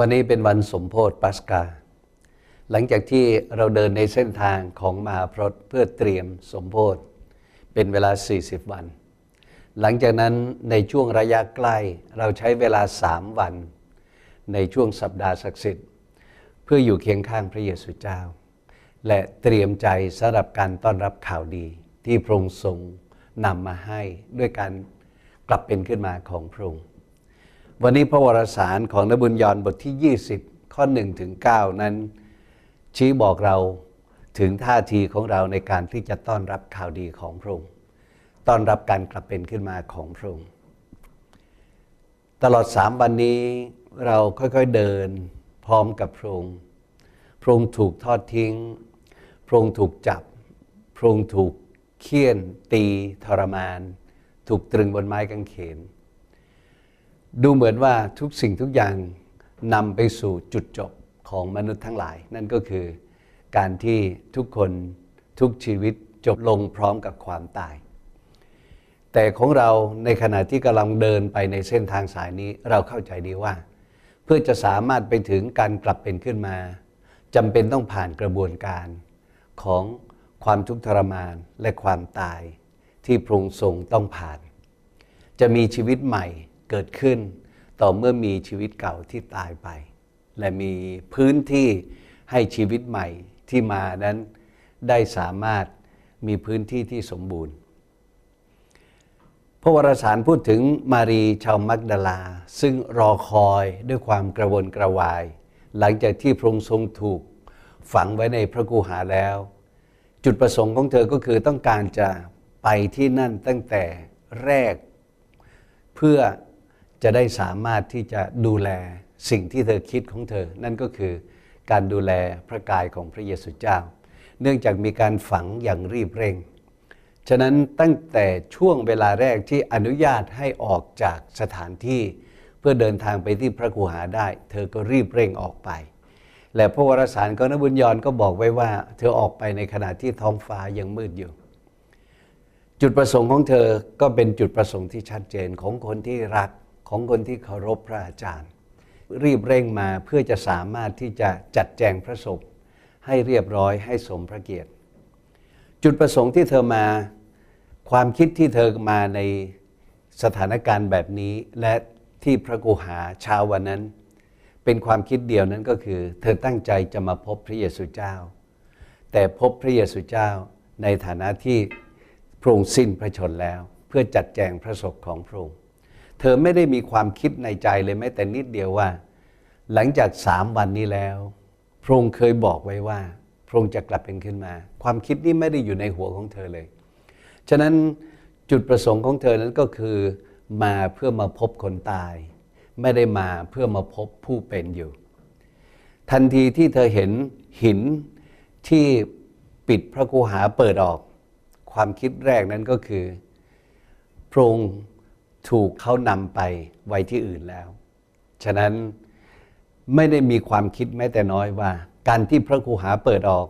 วันนี้เป็นวันสมโพธิปัสกา หลังจากที่เราเดินในเส้นทางของมหาพรตเพื่อเตรียมสมโพธิเป็นเวลา 40 วัน หลังจากนั้นในช่วงระยะใกล้เราใช้เวลาสามวัน ในช่วงสัปดาห์ศักดิ์สิทธิ์ เพื่ออยู่เคียงข้างพระเยซูเจ้า และเตรียมใจสำหรับการต้อนรับข่าวดีที่พระองค์ทรงนำมาให้ด้วยการกลับเป็นขึ้นมาของพระองค์ วันนี้พระวรสารของนบุญยอนบทที่ 20 ข้อ1ถึง9นั้น ชี้บอกเราถึงท่าทีของเราในการที่จะต้อนรับข่าวดีของพระองค์ต้อนรับการกลับเป็นขึ้นมาของพระองค์ตลอดสามวันนี้เราค่อยๆเดินพร้อมกับพระองค์พระองค์ถูกทอดทิ้ง พระองค์ถูกจับ พระองค์ถูกเคี่ยน ตีทรมาน ถูกตรึงบนไม้กางเขน ดูเหมือนว่าทุกสิ่งทุกอย่างนำไปสู่จุดจบของมนุษย์ทั้งหลาย นั่นก็คือการที่ทุกคนทุกชีวิตจบลงพร้อมกับความตาย แต่ของเราในขณะที่กำลังเดินไปในเส้นทางสายนี้เราเข้าใจดีว่า เพื่อจะสามารถไปถึงการกลับเป็นขึ้นมาจำเป็นต้องผ่านกระบวนการของความทุกข์ทรมานและความตายที่พระองค์ทรงต้องผ่าน จะมีชีวิตใหม่ เกิดขึ้น ต่อเมื่อมีชีวิตเก่าที่ตายไป และมีพื้นที่ให้ชีวิตใหม่ที่มานั้นได้สามารถมีพื้นที่ที่สมบูรณ์ พระวรสารพูดถึงมารีชาวมักดาลา ซึ่งรอคอยด้วยความกระวนกระวาย หลังจากที่พระองค์ทรงถูกฝังไว้ในพระกูหาแล้ว จุดประสงค์ของเธอก็คือต้องการจะไปที่นั่นตั้งแต่แรก เพื่อ จะได้สามารถที่จะดูแลสิ่งที่เธอคิดของเธอ นั่นก็คือการดูแลพระกายของพระเยซูเจ้า เนื่องจากมีการฝังอย่างรีบเร่ง ฉะนั้นตั้งแต่ช่วงเวลาแรกที่อนุญาตให้ออกจากสถานที่ เพื่อเดินทางไปที่พระกูหาได้ เธอก็รีบเร่งออกไป และพระวรสารกนบุญยอนก็บอกไว้ว่า เธอออกไปในขณะที่ท้องฟ้ายังมืดอยู่ จุดประสงค์ของเธอก็เป็นจุดประสงค์ที่ชัดเจนของคนที่รัก ของคนที่เคารพพระอาจารย์ รีบเร่งมาเพื่อจะสามารถที่จะจัดแจงพระศพให้เรียบร้อยให้สมพระเกียรติ จุดประสงค์ที่เธอมาความคิดที่เธอมาในสถานการณ์แบบนี้ และที่พระกูหาเช้าวันนั้น เป็นความคิดเดียวนั้นก็คือ เธอตั้งใจจะมาพบพระเยซูเจ้า แต่พบพระเยซูเจ้าในฐานะที่พระองค์สิ้นพระชนแล้ว เพื่อจัดแจงพระศพของพระองค์ เธอไม่ได้มีความคิดในใจเลยแม้แต่นิดเดียวว่า หลังจากสามวันนี้แล้ว พระองค์เคยบอกไว้ว่า พระองค์จะกลับเป็นขึ้นมา ความคิดนี้ไม่ได้อยู่ในหัวของเธอเลย ฉะนั้นจุดประสงค์ของเธอนั้นก็คือมาเพื่อมาพบคนตาย ไม่ได้มาเพื่อมาพบผู้เป็นอยู่ ทันทีที่เธอเห็นหินที่ปิดพระกูหาเปิดออก ความคิดแรกนั้นก็คือพระองค์ ถูกเขานำไปไว้ที่อื่นแล้ว ฉะนั้นไม่ได้มีความคิดแม้แต่น้อยว่า การที่พระครูหาเปิดออก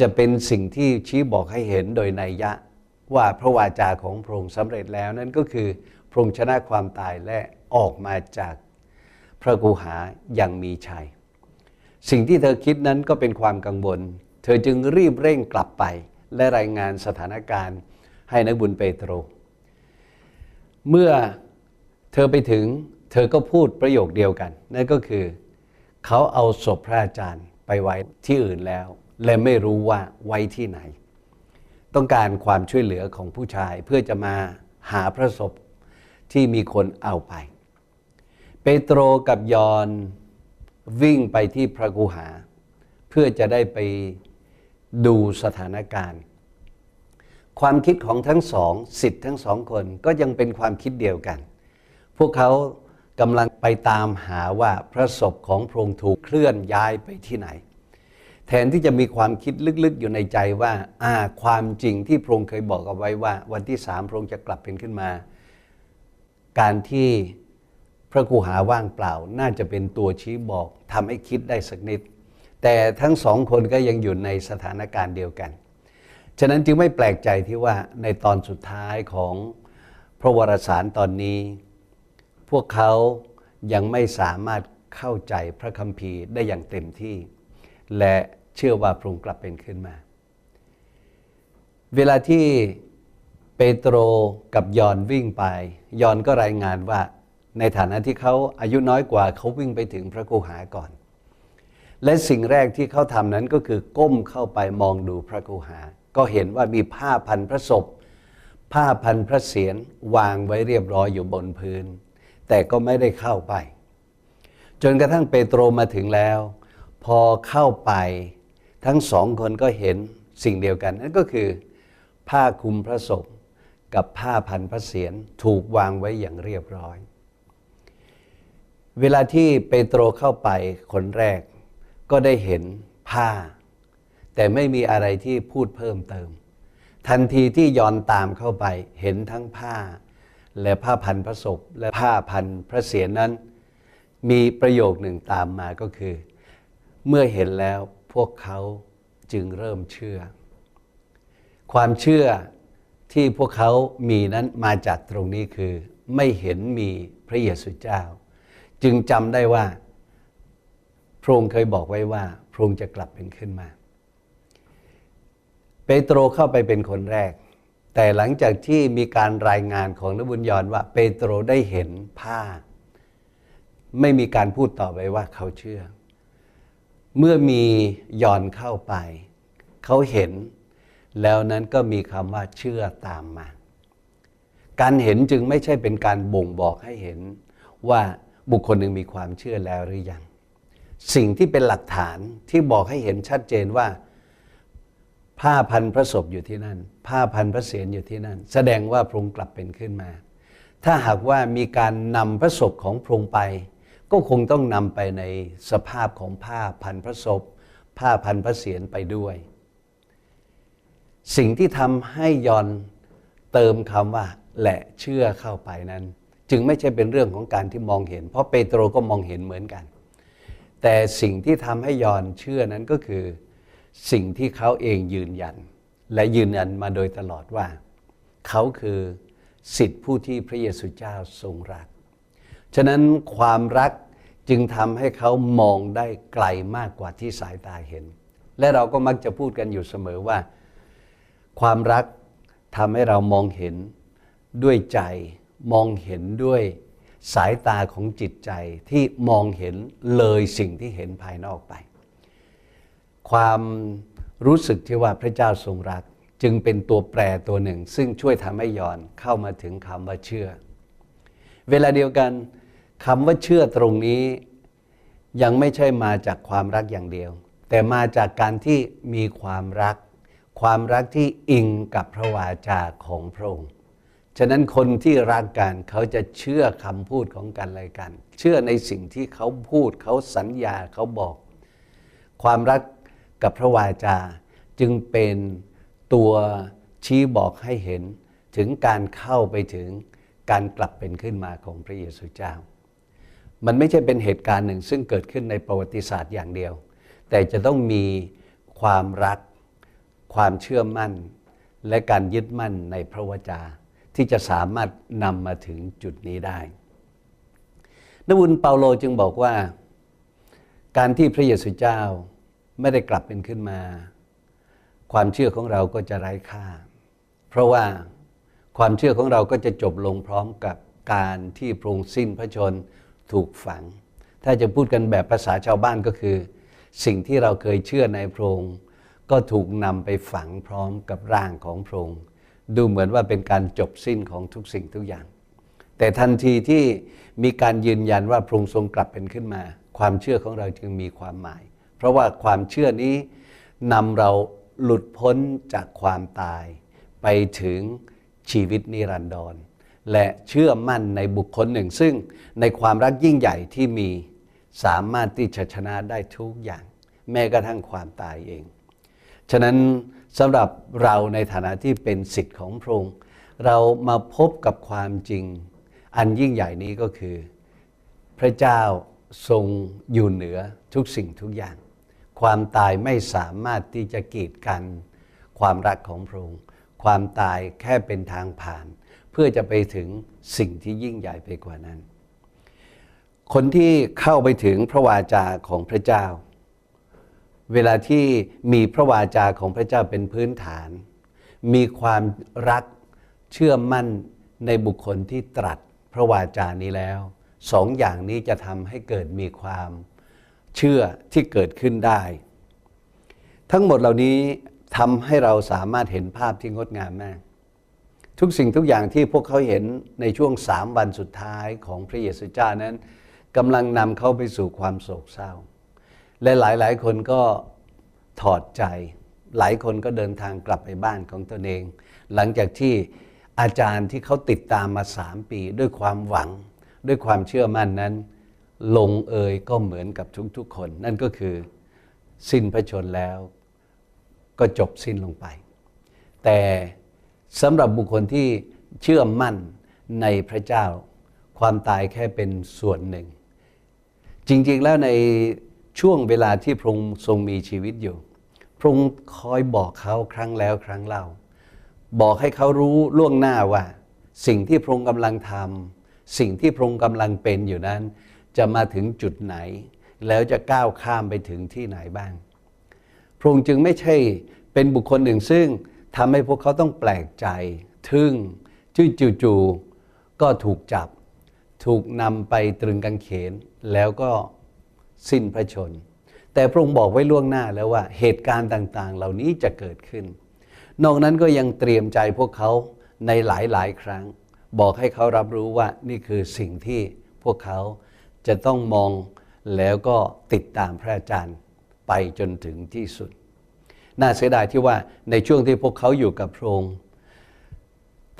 จะเป็นสิ่งที่ชี้บอกให้เห็นโดยนัยยะว่าพระวาจาของพระองค์สำเร็จแล้วนั่นก็คือพระองค์ชนะความตายและออกมาจากพระคูหาอย่างมีชัย สิ่งที่เธอคิดนั้นก็เป็นความกังวล เธอจึงรีบเร่งกลับไป และรายงานสถานการณ์ให้นักบุญเปโตร เมื่อเธอไปถึง เธอก็พูดประโยคเดียวกัน นั่นก็คือเขาเอาศพพระอาจารย์ไปไว้ที่อื่นแล้ว และไม่รู้ว่าไว้ที่ไหน ต้องการความช่วยเหลือของผู้ชายเพื่อจะมาหาพระศพที่มีคนเอาไป เปโตรกับยอนวิ่งไปที่พระกูหา เพื่อจะได้ไปดูสถานการณ์ ความคิดของทั้งสองสิทธิ์ทั้งสองคนก็ยังเป็นความคิดเดียวกัน พวกเขากำลังไปตามหาว่าพระศพของพระองค์ถูกเคลื่อนย้ายไปที่ไหน แทนที่จะมีความคิดลึกๆอยู่ในใจว่าอ่าความจริงที่พระองค์เคยบอกเอาไว้ว่า วันที่สามพระองค์จะกลับเป็นขึ้นมา การที่พระกูหาว่างเปล่าน่าจะเป็นตัวชี้บอกทำให้คิดได้สักนิด แต่ทั้งสองคนก็ยังอยู่ในสถานการณ์เดียวกัน ฉะนั้นจึงไม่แปลกใจที่ว่าในตอนสุดท้ายของพระวรสารตอนนี้ พวกเขายังไม่สามารถเข้าใจพระคัมภีร์ได้อย่างเต็มที่ และเชื่อว่าพระองค์กลับเป็นขึ้นมา เวลาที่เปโตรกับยอนวิ่งไป ยอนก็รายงานว่าในฐานะที่เขาอายุน้อยกว่าเขาวิ่งไปถึงพระกูหาก่อน และสิ่งแรกที่เขาทำนั้นก็คือก้มเข้าไปมองดูพระกูหา ก็เห็นว่ามีผ้าพันพระศพ ผ้าพันพระเศียรวางไว้เรียบร้อยอยู่บนพื้น แต่ก็ไม่ได้เข้าไป จนกระทั่งเปโตรมาถึงแล้ว พอเข้าไปทั้งสองคนก็เห็นสิ่งเดียวกัน นั่นก็คือ ผ้าคลุมพระศพกับผ้าพันพระเศียรถูกวางไว้อย่างเรียบร้อย เวลาที่เปโตรเข้าไปคนแรกก็ได้เห็นผ้า แต่ไม่มีอะไรที่พูดเพิ่มเติม ทันทีที่ย้อนตามเข้าไปเห็นทั้งผ้า และผ้าพันพระศพและผ้าพันพระเศียรนั้น มีประโยคหนึ่งตามมาก็คือ เมื่อเห็นแล้วพวกเขาจึงเริ่มเชื่อ ความเชื่อที่พวกเขามีนั้นมาจากตรงนี้คือ ไม่เห็นมีพระเยซูเจ้า จึงจำได้ว่าพระองค์เคยบอกไว้ว่าพระองค์จะกลับเป็นขึ้นมา เปโตรเข้าไปเป็นคนแรก แต่หลังจากที่มีการรายงานของนบุญยอนว่าเปโตรได้เห็นผ้า ไม่มีการพูดต่อไปว่าเขาเชื่อ เมื่อมียอนเข้าไป เขาเห็น แล้วนั้นก็มีคำว่าเชื่อตามมา การเห็นจึงไม่ใช่เป็นการบ่งบอกให้เห็นว่าบุคคลหนึ่งมีความเชื่อแล้วหรือยัง สิ่งที่เป็นหลักฐานที่บอกให้เห็นชัดเจนว่า ผ้าพันพระศพอยู่ที่นั่น ผ้าพันพระเศียรอยู่ที่นั่น แสดงว่าพระองค์กลับเป็นขึ้นมา ถ้าหากว่ามีการนำพระศพของพระองค์ไป ก็คงต้องนำไปในสภาพของผ้าพันพระศพ ผ้าพันพระเศียรไปด้วย สิ่งที่ทำให้ยอนเติมคำว่าและเชื่อเข้าไปนั้น จึงไม่ใช่เป็นเรื่องของการที่มองเห็น เพราะเปโตรก็มองเห็นเหมือนกัน แต่สิ่งที่ทำให้ยอนเชื่อนั้นก็คือ สิ่งที่เขาเองยืนยัน และยืนยันมาโดยตลอดว่า เขาคือสิทธิผู้ที่พระเยซูเจ้าทรงรัก ฉะนั้นความรักจึงทำให้เขามองได้ไกลมากกว่าที่สายตาเห็น และเราก็มักจะพูดกันอยู่เสมอว่า ความรักทำให้เรามองเห็นด้วยใจ มองเห็นด้วยสายตาของจิตใจที่มองเห็นเลยสิ่งที่เห็นภายนอกไป ความรู้สึกที่ว่าพระเจ้าทรงรัก จึงเป็นตัวแปรตัวหนึ่ง ซึ่งช่วยทำให้ยอนเข้ามาถึงคำว่าเชื่อ เวลาเดียวกันคำว่าเชื่อตรงนี้ ยังไม่ใช่มาจากความรักอย่างเดียว แต่มาจากการที่มีความรัก ความรักที่อิงกับพระวาจาของพระองค์ฉะนั้นคนที่รักกันเขาจะเชื่อคำพูดของกันและกัน เชื่อในสิ่งที่เขาพูดเขาสัญญาเขาบอก ความรัก กับพระวาจา จึงเป็นตัวชี้บอกให้เห็นถึงการเข้าไปถึงการกลับเป็นขึ้นมาของพระเยซูเจ้า มันไม่ใช่เป็นเหตุการณ์หนึ่งซึ่งเกิดขึ้นในประวัติศาสตร์อย่างเดียว แต่จะต้องมีความรัก ความเชื่อมั่น และการยึดมั่นในพระวจา ที่จะสามารถนำมาถึงจุดนี้ได้นบุญเปาโลจึงบอกว่า การที่พระเยซูเจ้า ไม่ได้กลับเป็นขึ้นมา ความเชื่อของเราก็จะไร้ค่า เพราะว่าความเชื่อของเราก็จะจบลงพร้อมกับการที่พระองค์สิ้นพระชนถูกฝัง ถ้าจะพูดกันแบบภาษาชาวบ้านก็คือ สิ่งที่เราเคยเชื่อในพระองค์ก็ถูกนำไปฝังพร้อมกับร่างของพระองค์ดูเหมือนว่าเป็นการจบสิ้นของทุกสิ่งทุกอย่าง แต่ทันทีที่มีการยืนยันว่าพระองค์ทรงกลับเป็นขึ้นมา ความเชื่อของเราจึงมีความหมาย เพราะว่าความเชื่อนี้นำเราหลุดพ้นจากความตาย ไปถึงชีวิตนิรันดร และเชื่อมั่นในบุคคลหนึ่ง ซึ่งในความรักยิ่งใหญ่ที่มีสามารถที่จะชนะได้ทุกอย่าง แม้กระทั่งความตายเอง ฉะนั้นสำหรับเราในฐานะที่เป็นสิทธิ์ของพระองค์เรามาพบกับความจริง อันยิ่งใหญ่นี้ก็คือ พระเจ้าทรงอยู่เหนือทุกสิ่งทุกอย่าง ความตายไม่สามารถที่จะกีดกันความรักของพระองค์ ความตายแค่เป็นทางผ่าน เพื่อจะไปถึงสิ่งที่ยิ่งใหญ่ไปกว่านั้น คนที่เข้าไปถึงพระวาจาของพระเจ้า เวลาที่มีพระวาจาของพระเจ้าเป็นพื้นฐาน มีความรักเชื่อมั่นในบุคคลที่ตรัสพระวาจานี้แล้ว สองอย่างนี้จะทำให้เกิดมีความ เชื่อที่เกิดขึ้นได้ ทั้งหมดเหล่านี้ทำให้เราสามารถเห็นภาพที่งดงามมากทุกสิ่งทุกอย่างที่พวกเขาเห็นในช่วงสามวันสุดท้ายของพระเยซูเจ้านั้นกำลังนำเขาไปสู่ความโศกเศร้า และหลายๆคนก็ถอดใจ หลายคนก็เดินทางกลับไปบ้านของตนเอง หลังจากที่อาจารย์ที่เขาติดตามมาสามปี ด้วยความหวัง ด้วยความเชื่อมั่นนั้น ลงเอยก็เหมือนกับทุกๆคน นั่นก็คือสิ้นพระชนแล้วก็จบสิ้นลงไป แต่สำหรับบุคคลที่เชื่อมั่นในพระเจ้า ความตายแค่เป็นส่วนหนึ่ง จริงๆแล้วในช่วงเวลาที่พระองค์ทรงมีชีวิตอยู่ พระองค์คอยบอกเขาครั้งแล้วครั้งเล่า บอกให้เขารู้ล่วงหน้าว่า สิ่งที่พระองค์กำลังทำสิ่งที่พระองค์กำลังเป็นอยู่นั้น จะมาถึงจุดไหน แล้วจะก้าวข้ามไปถึงที่ไหนบ้าง พระองค์จึงไม่ใช่เป็นบุคคลหนึ่งซึ่งทำให้พวกเขาต้องแปลกใจ ทึ่งชื่อจู่ๆก็ถูกจับ ถูกนำไปตรึงกางเขน แล้วก็สิ้นพระชน แต่พระองค์บอกไว้ล่วงหน้าแล้วว่าเหตุการณ์ต่าง ๆ เหล่านี้จะเกิดขึ้น นอกนั้นก็ยังเตรียมใจพวกเขาในหลายๆ ครั้ง บอกให้เขารับรู้ว่านี่คือสิ่งที่พวกเขา จะต้องมองแล้วก็ติดตามพระอาจารย์ไปจนถึงที่สุด น่าเสียดายที่ว่าในช่วงที่พวกเขาอยู่กับพระองค์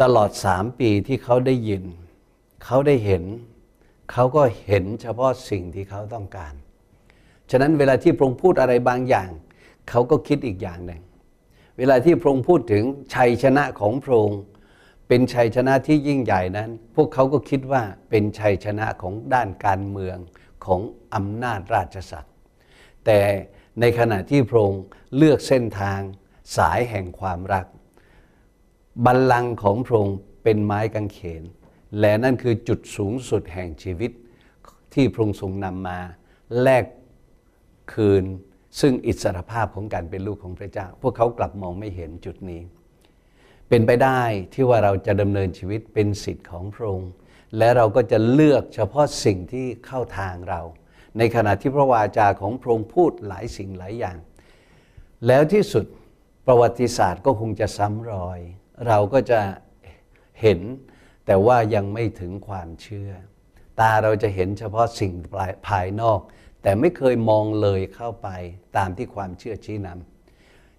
ตลอดสามปีที่เขาได้ยิน เขาได้เห็น เขาก็เห็นเฉพาะสิ่งที่เขาต้องการ ฉะนั้นเวลาที่พระองค์พูดอะไรบางอย่าง เขาก็คิดอีกอย่างหนึ่ง เวลาที่พระองค์พูดถึงชัยชนะของพระองค์ เป็นชัยชนะที่ยิ่งใหญ่นั้น พวกเขาก็คิดว่าเป็นชัยชนะของด้านการเมืองของอำนาจราชศักดิ์แต่ในขณะที่พระองค์เลือกเส้นทางสายแห่งความรัก บัลลังก์ของพระองค์เป็นไม้กางเขน และนั่นคือจุดสูงสุดแห่งชีวิตที่พระองค์ทรงนำมาแลกคืนซึ่งอิสรภาพของการเป็นลูกของพระเจ้า พวกเขากลับมองไม่เห็นจุดนี้ เป็นไปได้ที่ว่าเราจะดำเนินชีวิตเป็นสิทธิ์ของพระองค์ และเราก็จะเลือกเฉพาะสิ่งที่เข้าทางเรา ในขณะที่พระวาจาของพระองค์พูดหลายสิ่งหลายอย่าง แล้วที่สุดประวัติศาสตร์ก็คงจะซ้ำรอย เราก็จะเห็นแต่ว่ายังไม่ถึงความเชื่อ ตาเราจะเห็นเฉพาะสิ่งภายนอก แต่ไม่เคยมองเลยเข้าไปตามที่ความเชื่อชี้นำ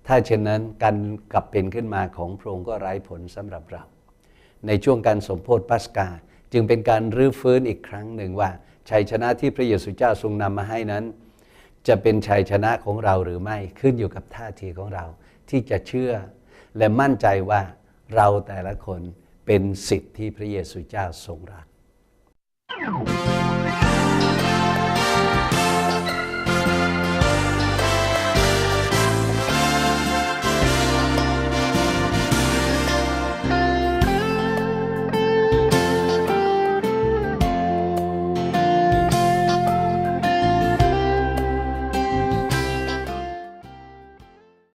ถ้าเช่นนั้นการกลับเป็นขึ้นมาของพระองค์ก็ไร้ผลสำหรับเรา ในช่วงการสมโพธิปัสกา จึงเป็นการรื้อฟื้นอีกครั้งหนึ่งว่า ชัยชนะที่พระเยซูเจ้าทรงนำมาให้นั้น จะเป็นชัยชนะของเราหรือไม่ขึ้นอยู่กับท่าทีของเรา ที่จะเชื่อ และมั่นใจว่าเราแต่ละคนเป็นสิทธิ์ที่พระเยซูเจ้าทรงรัก